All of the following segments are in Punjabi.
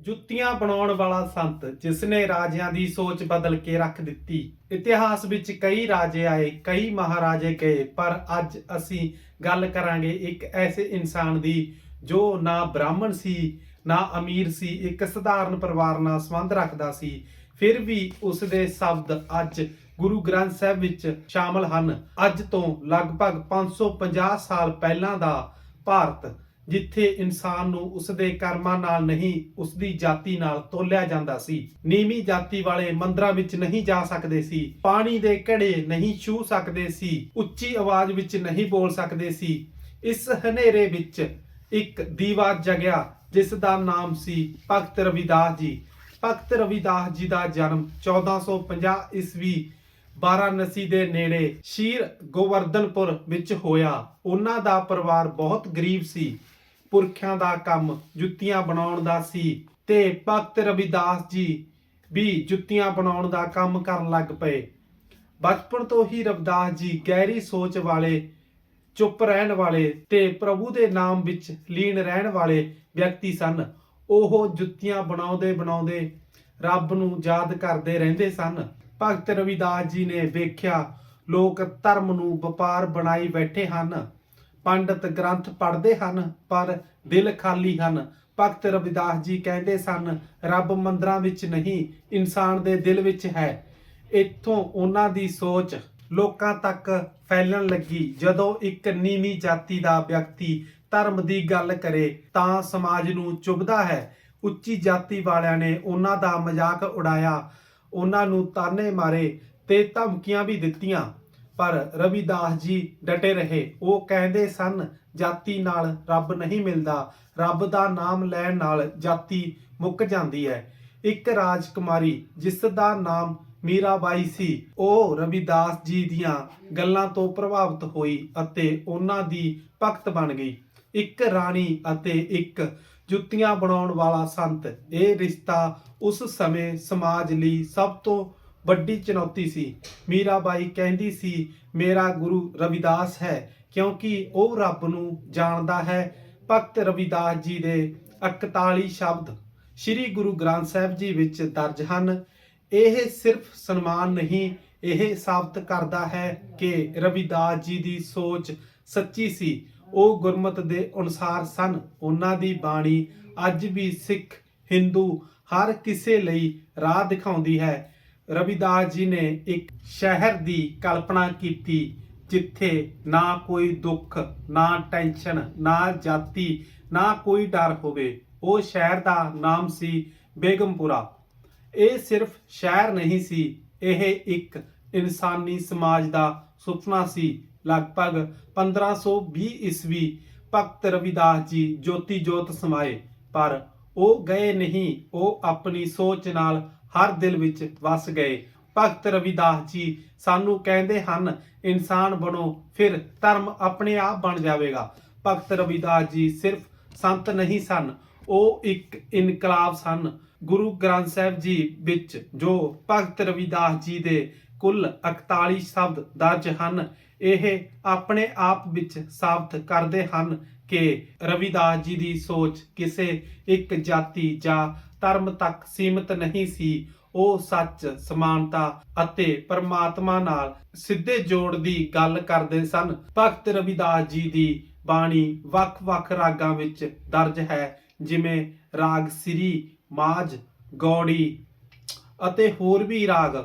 ਜੁੱਤੀਆਂ ਬਣਾਉਣ ਵਾਲਾ ਸੰਤ ਜਿਸ ਨੇ ਰਾਜਿਆਂ ਦੀ ਸੋਚ ਬਦਲ ਕੇ ਰੱਖ ਦਿੱਤੀ। ਇਤਿਹਾਸ ਵਿੱਚ ਕਈ ਰਾਜੇ ਆਏ, ਕਈ ਮਹਾਰਾਜੇ ਗਏ, ਪਰ ਅੱਜ ਅਸੀਂ ਗੱਲ ਕਰਾਂਗੇ ਇੱਕ ਐਸੇ ਇਨਸਾਨ ਦੀ ਜੋ ਨਾ ਬ੍ਰਾਹਮਣ ਸੀ, ਨਾ ਅਮੀਰ ਸੀ, ਇੱਕ ਸਧਾਰਨ ਪਰਿਵਾਰ ਨਾਲ ਸੰਬੰਧ ਰੱਖਦਾ ਸੀ। ਫਿਰ ਵੀ ਉਸ ਦੇ ਸ਼ਬਦ ਅੱਜ ਗੁਰੂ ਗ੍ਰੰਥ ਸਾਹਿਬ ਵਿੱਚ ਸ਼ਾਮਲ ਹਨ। ਅੱਜ ਤੋਂ ਲਗਭਗ 550 ਸਾਲ ਪਹਿਲਾਂ ਦਾ ਭਾਰਤ ਜਿੱਥੇ ਇਨਸਾਨ ਨੂੰ ਉਸਦੇ ਕਰਮਾਂ ਨਾਲ ਨਹੀਂ, ਉਸਦੀ ਜਾਤੀ ਨਾਲ ਤੋਲਿਆ ਜਾਂਦਾ ਸੀ। ਨੀਵੀਂ ਜਾਤੀ ਵਾਲੇ ਮੰਦਰਾਂ ਵਿੱਚ ਨਹੀਂ ਜਾ ਸਕਦੇ ਸੀ। ਪਾਣੀ ਦੇ ਘੜੇ ਨਹੀਂ ਛੂ ਸਕਦੇ ਸੀ। ਉੱਚੀ ਆਵਾਜ਼ ਵਿੱਚ ਨਹੀਂ ਬੋਲ ਸਕਦੇ ਸੀ। ਇਸ ਹਨੇਰੇ ਵਿੱਚ ਇੱਕ ਦੀਵਾ ਜਗਿਆ, ਜਿਸ ਦਾ ਨਾਮ ਸੀ ਭਗਤ ਰਵਿਦਾਸ ਜੀ। ਭਗਤ ਰਵਿਦਾਸ ਜੀ ਦਾ ਜਨਮ 1450 ਈਸਵੀ ਵਾਰਾਣਸੀ ਦੇ ਨੇੜੇ ਸ਼ੀਰ ਗੋਵਰਧਨਪੁਰ ਵਿੱਚ ਹੋਇਆ। ਉਹਨਾਂ ਦਾ ਪਰਿਵਾਰ ਬਹੁਤ ਗਰੀਬ ਸੀ। ਪੁਰਖਿਆਂ ਦਾ ਕੰਮ, ਜੁੱਤੀਆਂ ਬਣਾਉਣ ਦਾ ਸੀ। ਤੇ ਭਗਤ ਰਵਿਦਾਸ ਜੀ ਵੀ ਜੁੱਤੀਆਂ ਬਣਾਉਣ ਦਾ ਕੰਮ ਕਰਨ ਲੱਗ ਪਏ। ਬਚਪਨ ਤੋਂ ਹੀ ਰਵਿਦਾਸ ਜੀ ਗਹਿਰੀ ਸੋਚ ਵਾਲੇ, ਚੁੱਪ ਰਹਿਣ ਵਾਲੇ ਤੇ ਪ੍ਰਭੂ ਦੇ ਨਾਮ ਵਿੱਚ ਲੀਨ ਰਹਿਣ ਵਾਲੇ ਵਿਅਕਤੀ ਸਨ। ਉਹ ਜੁੱਤੀਆਂ ਬਣਾਉਂਦੇ ਬਣਾਉਂਦੇ ਰੱਬ ਨੂੰ ਯਾਦ ਕਰਦੇ ਰਹਿੰਦੇ ਸਨ। ਭਗਤ ਰਵਿਦਾਸ ਜੀ ਨੇ ਵੇਖਿਆ, ਲੋਕ ਧਰਮ ਨੂੰ ਵਪਾਰ ਬਣਾਈ ਬੈਠੇ ਹਨ। ਪੰਡਤ ਗ੍ਰੰਥ ਪੜ੍ਹਦੇ ਹਨ, ਪਰ ਦਿਲ ਖਾਲੀ ਹਨ। ਭਗਤ ਰਵਿਦਾਸ ਜੀ ਕਹਿੰਦੇ ਸਨ, ਰੱਬ ਮੰਦਰਾਂ ਵਿੱਚ ਨਹੀਂ, ਇਨਸਾਨ ਦੇ ਦਿਲ ਵਿੱਚ ਹੈ। ਇੱਥੋਂ ਉਹਨਾਂ ਦੀ ਸੋਚ ਲੋਕਾਂ ਤੱਕ ਫੈਲਣ ਲੱਗੀ। ਜਦੋਂ ਇੱਕ ਨੀਵੀਂ ਜਾਤੀ ਦਾ ਵਿਅਕਤੀ ਧਰਮ ਦੀ ਗੱਲ ਕਰੇ, ਤਾਂ ਸਮਾਜ ਨੂੰ ਚੁਭਦਾ ਹੈ। ਉੱਚੀ ਜਾਤੀ ਵਾਲਿਆਂ ਨੇ ਉਹਨਾਂ ਦਾ ਮਜ਼ਾਕ ਉਡਾਇਆ। ਉਹਨਾਂ ਨੂੰ ਤਾਨੇ ਮਾਰੇ ਤੇ ਧਮਕੀਆਂ ਵੀ ਦਿੱਤੀਆਂ। ਪਰ ਰਵਿਦਾਸ ਜੀ ਡਟੇ ਰਹੇ। ਉਹ ਕਹਿੰਦੇ ਸਨ, ਜਾਤੀ ਨਾਲ ਰੱਬ ਨਹੀਂ ਮਿਲਦਾ। ਰੱਬ ਦਾ ਨਾਮ ਲੈਣ ਨਾਲ ਜਾਤੀ ਮੁੱਕ ਜਾਂਦੀ ਹੈ। ਇੱਕ ਰਾਜਕੁਮਾਰੀ ਜਿਸ ਦਾ ਨਾਮ ਮੀਰਾਬਾਈ ਸੀ, ਉਹ ਰਵਿਦਾਸ ਜੀ ਦੀਆਂ ਗੱਲਾਂ ਤੋਂ ਪ੍ਰਭਾਵਿਤ ਹੋਈ ਅਤੇ ਉਹਨਾਂ ਦੀ ਭਗਤ ਬਣ ਗਈ। ਇੱਕ ਰਾਣੀ ਅਤੇ ਇੱਕ ਜੁੱਤੀਆਂ ਬਣਾਉਣ ਵਾਲਾ ਸੰਤ। ਇਹ ਰਿਸ਼ਤਾ ਉਸ ਸਮੇਂ ਸਮਾਜ ਲਈ ਸਭ ਤੋਂ ਵੱਡੀ ਚੁਣੌਤੀ ਸੀ। ਮੀਰਾਬਾਈ ਕਹਿੰਦੀ ਸੀ, ਮੇਰਾ ਗੁਰੂ ਰਵਿਦਾਸ ਹੈ, ਕਿਉਂਕਿ ਉਹ ਰੱਬ ਨੂੰ ਜਾਣਦਾ ਹੈ। ਭਗਤ ਰਵਿਦਾਸ ਜੀ ਦੇ 41 ਸ਼ਬਦ ਸ੍ਰੀ ਗੁਰੂ ਗ੍ਰੰਥ ਸਾਹਿਬ ਜੀ ਵਿੱਚ ਦਰਜ ਹਨ। ਇਹ ਸਿਰਫ ਸਨਮਾਨ ਨਹੀਂ, ਇਹ ਸਾਬਤ ਕਰਦਾ ਹੈ ਕਿ ਰਵਿਦਾਸ ਜੀ ਦੀ ਸੋਚ ਸੱਚੀ ਸੀ। ਉਹ ਗੁਰਮਤ ਦੇ ਅਨੁਸਾਰ ਸਨ। ਉਹਨਾਂ ਦੀ ਬਾਣੀ ਅੱਜ ਵੀ ਸਿੱਖ, ਹਿੰਦੂ ਹਰ ਕਿਸੇ ਲਈ ਰਾਹ ਦਿਖਾਉਂਦੀ ਹੈ। ਰਵਿਦਾਸ ਜੀ ਨੇ ਇੱਕ ਸ਼ਹਿਰ ਦੀ ਕਲਪਨਾ ਕੀਤੀ ਜਿੱਥੇ ਨਾ ਕੋਈ ਦੁੱਖ, ਨਾ ਟੈਨਸ਼ਨ, ਨਾ ਜਾਤੀ, ਨਾ ਕੋਈ ਡਰ ਹੋਵੇ। ਉਹ ਸ਼ਹਿਰ ਦਾ ਨਾਮ ਸੀ ਬੇਗਮਪੁਰਾ। ਇਹ ਸਿਰਫ ਸ਼ਹਿਰ ਨਹੀਂ ਸੀ, ਇਹ ਇੱਕ ਇਨਸਾਨੀ ਸਮਾਜ ਦਾ ਸੁਪਨਾ ਸੀ। ਲਗਭਗ 1520 ਈਸਵੀ ਭਗਤ ਰਵਿਦਾਸ ਜੀ ਜੋਤੀ ਜੋਤ ਸਮਾਏ, ਪਰ ਉਹ ਗਏ ਨਹੀਂ। ਉਹ ਆਪਣੀ ਸੋਚ ਨਾਲ ਹਰ ਦਿਲ ਵਿੱਚ ਵਸ ਗਏ। ਭਗਤ ਰਵਿਦਾਸ ਜੀ ਸਾਨੂੰ ਕਹਿੰਦੇ ਹਨ, ਇਨਸਾਨ ਬਣੋ, ਫਿਰ ਧਰਮ ਆਪਣੇ ਆਪ ਬਣ ਜਾਵੇਗਾ। ਭਗਤ ਰਵਿਦਾਸ ਜੀ ਸਿਰਫ ਸੰਤ ਨਹੀਂ ਸਨ, ਉਹ ਇੱਕ ਇਨਕਲਾਬ ਸਨ। ਗੁਰੂ ਗ੍ਰੰਥ ਸਾਹਿਬ ਜੀ ਵਿੱਚ ਜੋ ਭਗਤ ਰਵਿਦਾਸ ਜੀ ਦੇ ਕੁੱਲ 41 ਸ਼ਬਦ ਦਰਜ ਹਨ, ਇਹ ਆਪਣੇ ਆਪ ਵਿੱਚ ਸਾਬਤ ਕਰਦੇ ਹਨ। ਕਿ ਰਵਿਦਾਸ ਜੀ ਦੀ ਸੋਚ ਕਿਸੇ ਇੱਕ ਜਾਤੀ ਜਾਂ ਧਰਮ ਤੱਕ ਸੀਮਿਤ ਨਹੀਂ ਸੀ। ਉਹ ਸੱਚ, ਸਮਾਨਤਾ ਅਤੇ ਪਰਮਾਤਮਾ ਨਾਲ ਸਿੱਧੇ ਜੋੜ ਦੀ ਗੱਲ ਕਰਦੇ ਸਨ। ਭਗਤ ਰਵਿਦਾਸ ਜੀ ਦੀ ਬਾਣੀ ਵੱਖ-ਵੱਖ ਰਾਗਾਂ ਵਿੱਚ ਦਰਜ ਹੈ, ਜਿਵੇਂ ਰਾਗ ਸ੍ਰੀ, ਮਾਝ, ਗੌੜੀ ਅਤੇ ਹੋਰ ਵੀ ਰਾਗ।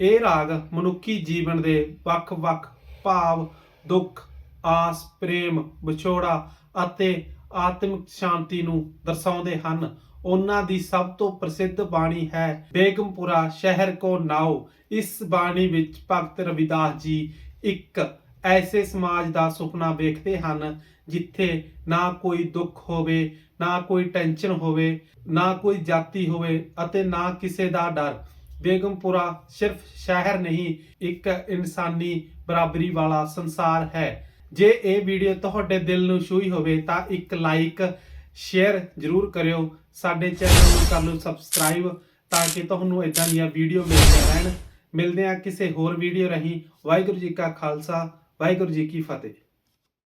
ਇਹ ਰਾਗ ਮਨੁੱਖੀ ਜੀਵਨ ਦੇ ਵੱਖ-ਵੱਖ ਭਾਵ, ਦੁੱਖ ਆਸ, ਪ੍ਰੇਮ, ਵਿਛੋੜਾ ਅਤੇ ਆਤਮਿਕ ਸ਼ਾਂਤੀ ਨੂੰ ਦਰਸਾਉਂਦੇ ਹਨ। ਉਹਨਾਂ ਦੀ ਸਭ ਤੋਂ ਪ੍ਰਸਿੱਧ ਬਾਣੀ ਹੈ, ਬੇਗਮਪੁਰਾ ਸ਼ਹਿਰ ਕੋ ਨਾਓ। ਇਸ ਬਾਣੀ ਵਿੱਚ ਭਗਤ ਰਵਿਦਾਸ ਜੀ ਇੱਕ ਐਸੇ ਸਮਾਜ ਦਾ ਸੁਪਨਾ ਵੇਖਦੇ ਹਨ, ਜਿੱਥੇ ਨਾ ਕੋਈ ਦੁੱਖ ਹੋਵੇ, ਨਾ ਕੋਈ ਟੈਨਸ਼ਨ ਹੋਵੇ, ਨਾ ਕੋਈ ਜਾਤੀ ਹੋਵੇ ਅਤੇ ਨਾ ਕਿਸੇ ਦਾ ਡਰ। ਬੇਗਮਪੁਰਾ ਸਿਰਫ ਸ਼ਹਿਰ ਨਹੀਂ, ਇੱਕ ਇਨਸਾਨੀ ਬਰਾਬਰੀ ਵਾਲਾ ਸੰਸਾਰ ਹੈ। ਜੇ ਇਹ ਵੀਡੀਓ ਤੁਹਾਡੇ ਦਿਲ ਨੂੰ ਛੂਹੀ ਹੋਵੇ ਤਾਂ ਇੱਕ ਲਾਈਕ ਸ਼ੇਅਰ ਜ਼ਰੂਰ ਕਰਿਓ। ਸਾਡੇ ਚੈਨਲ ਨੂੰ ਕਰ ਲਓ ਸਬਸਕ੍ਰਾਈਬ ਤਾਂ ਕਿ ਤੁਹਾਨੂੰ ਇਦਾਂ ਦੀਆਂ ਵੀਡੀਓ ਮਿਲਦੀਆਂ ਰਹਿਣ। ਮਿਲਦੇ ਆ ਕਿਸੇ ਹੋਰ ਵੀਡੀਓ ਰਹੀ। ਵਾਹਿਗੁਰੂ ਜੀ ਕਾ ਖਾਲਸਾ, ਵਾਹਿਗੁਰੂ ਜੀ ਕੀ ਫਤਿਹ।